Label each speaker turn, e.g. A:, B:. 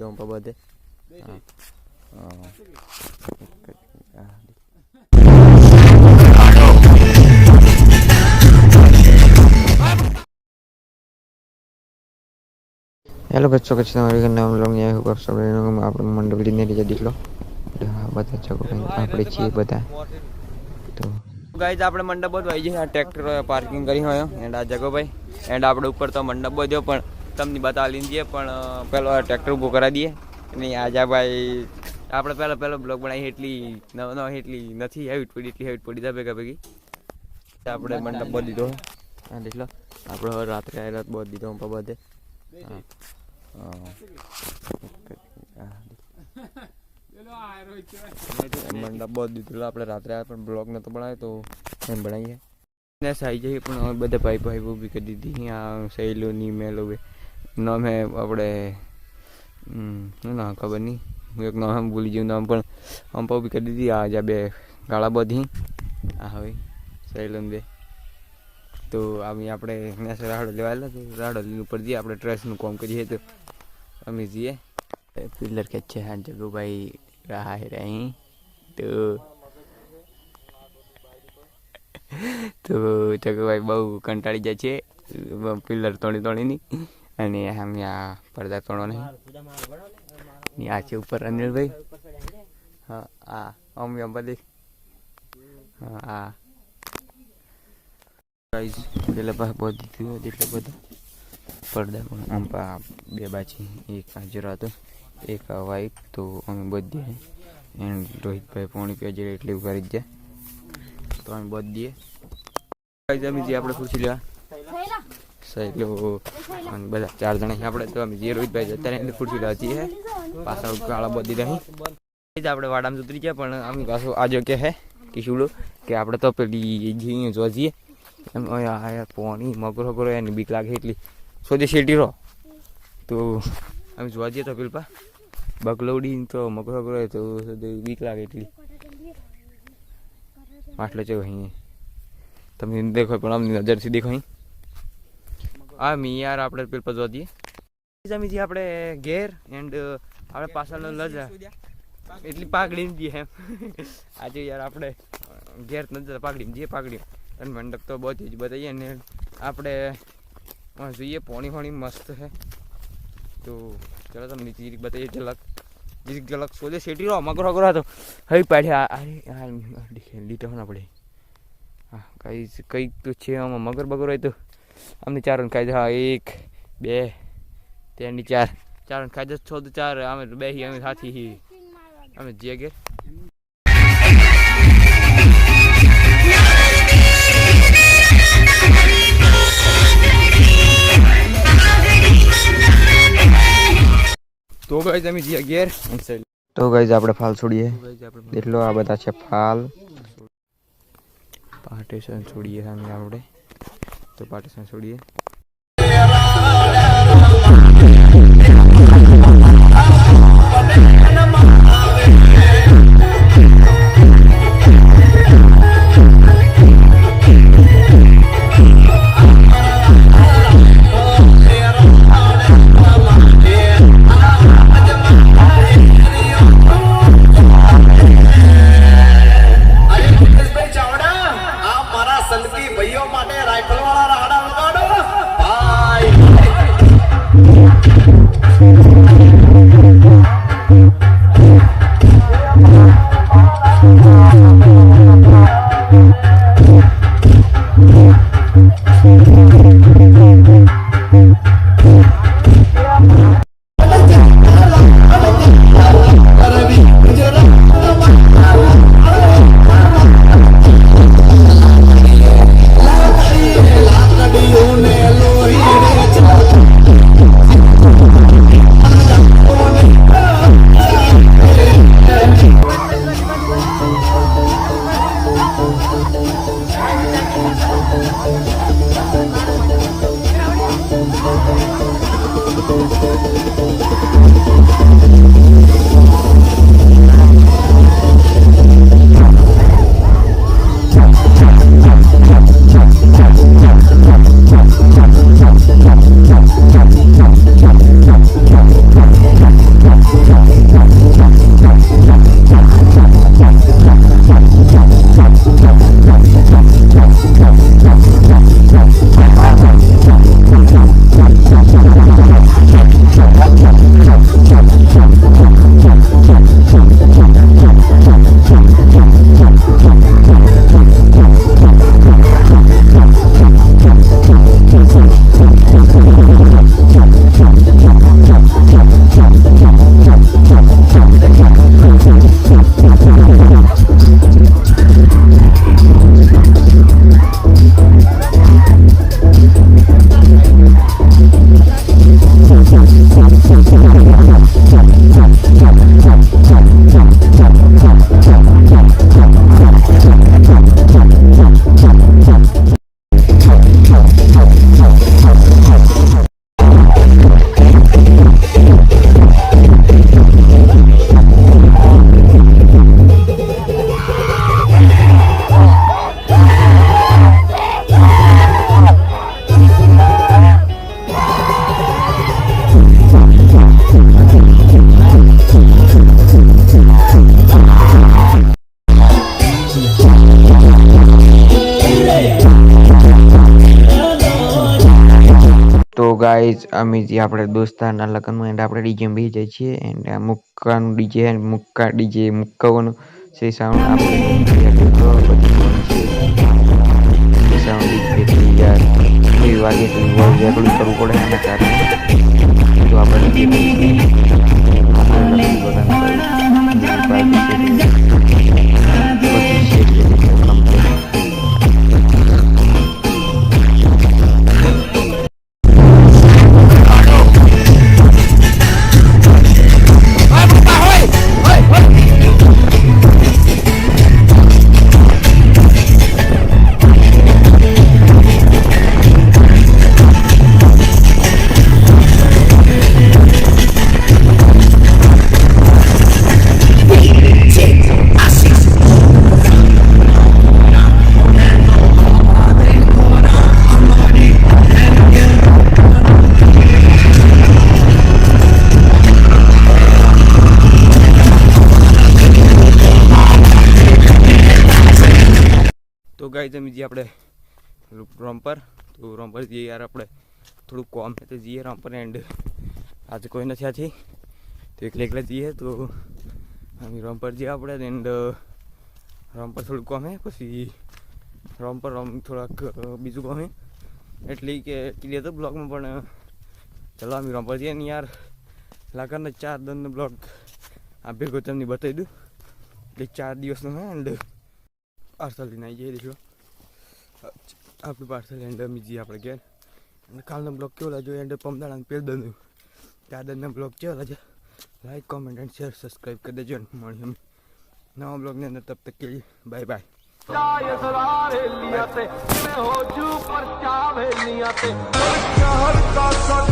A: દીધો પંપા બધે હા હા. હા. હેલો બચ્ચો કચ્છ તમારી ઘરના हम लोग यहाँ हुआ सब આપણે મંડળી ને લીધે દીકલો બધા જગો આપણે છીએ બધા તો ગાઈઝ આપણે મંડપ બધો આવી જાય ટ્રેક્ટર પાર્કિંગ કરી હોય એન્ડ આ જગો ભાઈ એન્ડ આપણે ઉપર તો મંડપ બધો પણ તમને બતાવી લઈ દઈએ પણ પેલો ટ્રેક્ટર ઊભો કરાવી દઈએ. અને આજાભાઈ, આપણે પહેલો પહેલો બ્લોગ બનાવી એટલી નવ નવ એટલી નથી હેવી પડી, એટલી હેવી પડી ભેગા ભેગી. આપણે મંડપ બધી દીધો. હા દેખ લો, આપણે હવે રાત્રે આવેલા બધો દીધો બધે. મંડપ બહુ દીધેલો આપણે રાત્રે આવે પણ બ્લોગ નતો બનાવ્યો, તો એમ બનાવીએ. ને સાઈ જઈએ, પણ હવે બધા ભાઈ ભાઈ ઊભી કરી દીધી. આ સહેલું ની મેલો બે નામ આપણે શું નામ ખબર નહીં હું એક નામ ભૂલી ગયું નામ, પણ આમ પાઉ બી કરી દીધી. આ જ્યાં બે ગાળા બધી. આ હવે સહેલોન બે. તો અમે આપણે નેસે રાડો લેવાયેલા તો રાડો લઈને ઉપર જઈએ આપણે ટ્રેસનું કામ કરીએ તો અમે જઈએ. પિલર છે, હા જગુભાઈ રહા હે રહી તો તો જગુભાઈ બહુ કંટાળી જાય છે. પિલર તોડી તોડીની. અને આમ આ પડદા કણો નહીં ને આ છે ઉપર અનિલભાઈ. હા આ અમે દેખ હા આ. ગાઈઝ પેલા પાસે બહુ દીધું એટલે બધું. પડદા પણ આમ પા બે બાજી એક હાજર હતો એક વાઈફ તો અમે બધી એન્ડ રોહિતભાઈ પોણી પે જે એટલે ઊભા કરી જ જાય તો અમે બધી ગાઈઝ અમે જે આપણે પૂછી લેવા. સહેલો અને બધા ચાર જણા છે આપણે તો અમે જે રોહિતભાઈ છે, અત્યારે એને પૂછી લેવા છીએ પાછળ કાળા બધી રહી. જ આપણે વાડામાં ઉતરી ગયા, પણ અમે પાછું આજો કે હે કિશુડો કે આપણે તો પેલી જઈએ જો એમ યાર પોણી, મગરો કરો એની બીક લાગે એટલી. સોજે શેટી રહો. તો અમે જોવા જઈએ તો પેલપા બગલોડી તો મગરો હોય તો બીક લાગે એટલી. માટલો છે અહીં તમે દેખો, પણ અમને નજરથી દેખો અહીં. આ મી યાર આપણે પેલ પર જોવા જઈએ જમીથી આપણે ઘેર એન્ડ આપણે પાછળનો લજા. એટલી પાઘડી દઈએ એમ. આજે યાર આપણે ઘેર નજર પાઘડી જે પાઘડી અને મંડપ તો બહુ જ બતાવીએ ને. આપણે જોઈએ પોણી પોણી મસ્ત છે. તો ચલો તમને જીરીક બતાવીએ ઝલક. જીરી ઝલક સોજે શેટી રહો મગર અગર હતો. હવે પાડ્યા. અરે આ લીટો ના પડે. હા કઈ કંઈક તો છે આમાં મગર બગર હોય તો. અમને ચાર ખાઈ હા, એક, બે ત્રણની ચાર. ચાર ખાઈ છ તો ચાર. અમે બે અમે સાથી અમે જે ઘેર તો ગાઈઝ, અમે જે ઘેર તો ગાઈઝ, આપણે ફાલ છોડીએ. એટલો આ બધા છે ફાલ. પાર્ટીશન છોડીએ સામે આપણે. તો પાર્ટીશન છોડીએ ગાઈઝ અમે જે આપણે દોસ્તારના લગ્નમાં એન્ડ આપણે ડીજે બી જઈએ છીએ એન્ડ આ મુક્કાનું ડીજે મુક્કા ડીજે મુક્કાઓનું સે સાઉન્ડ આપણે ગાઈ તમે જઈએ આપણે રોમપર તો રોમપર જઈએ યાર આપણે. થોડું કોમ છે તો જઈએ રોમપર એન્ડ આજે કોઈ નથી આથી તો એકલે એકલા જઈએ તો અમે રોમપર જઈએ આપણે એન્ડ રોમપર થોડું કોમ હે પછી રોમપર રોમ થોડાક બીજું કોમ હે એટલે કે ક્લિયર તો બ્લોગમાં પણ ચલો અમે રોમપર જઈએ ને યાર. લાગણના ચાર દનનો બ્લોગ આ ભેગો તમને બતાવી દઉં. એટલે ચાર દિવસનો હે એન્ડ પાર્સલ લઈને આવી જઈએ દેખલો આપણું પાર્સલ એન્ડ મીજી આપણે ઘેર. અને કાલનો બ્લોગ કેવો લાગ્યો? એન્ડ પમદાળા પેલ દંધું ત્યારદનનો બ્લોગ કેવો લાગ્યો? Like comment and share subscribe કરી દેજો મળીએ અમે. નવા બ્લોગની અંદર તબ તક કે બાય બાય
B: હર કા